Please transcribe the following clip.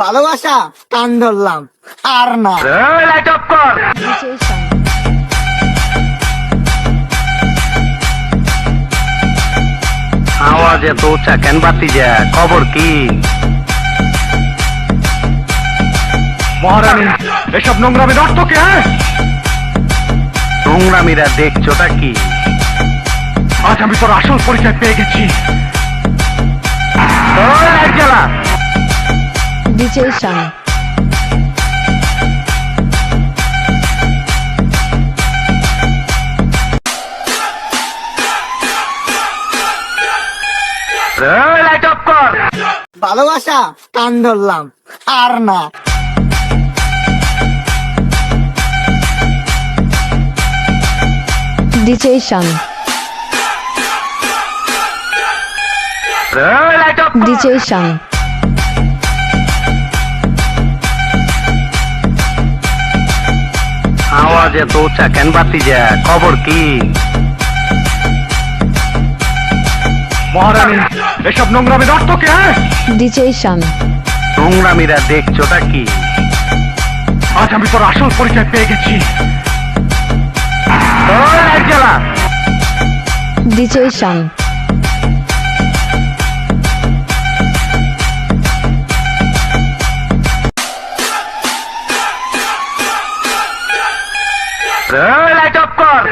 ভালোবাসা কান ধরলাম, আর না। কেন বাতি যা, খবর কি? এসব নোংরামি নর্তকে হ্যাঁ? নোংরামিরা দেখছোটা কি? আজ আমি তোর আসল পরিচয় পেয়ে গেছি। DJ লাইট ভালোবাসা কান ধরলাম আর না। DJ light DJ Shang. আওয়াজ এত উঁচা কেন বাতি যা খবর কি? মহারানী এসব নোংরামি নর্তকে হ্যাঁ? DJ Shang. নোংরামিরা দেখছোটা কি? আজ আমি তোর আসল পরিচয় পেয়ে গেছি। DJ Shang. লাইট অফ কর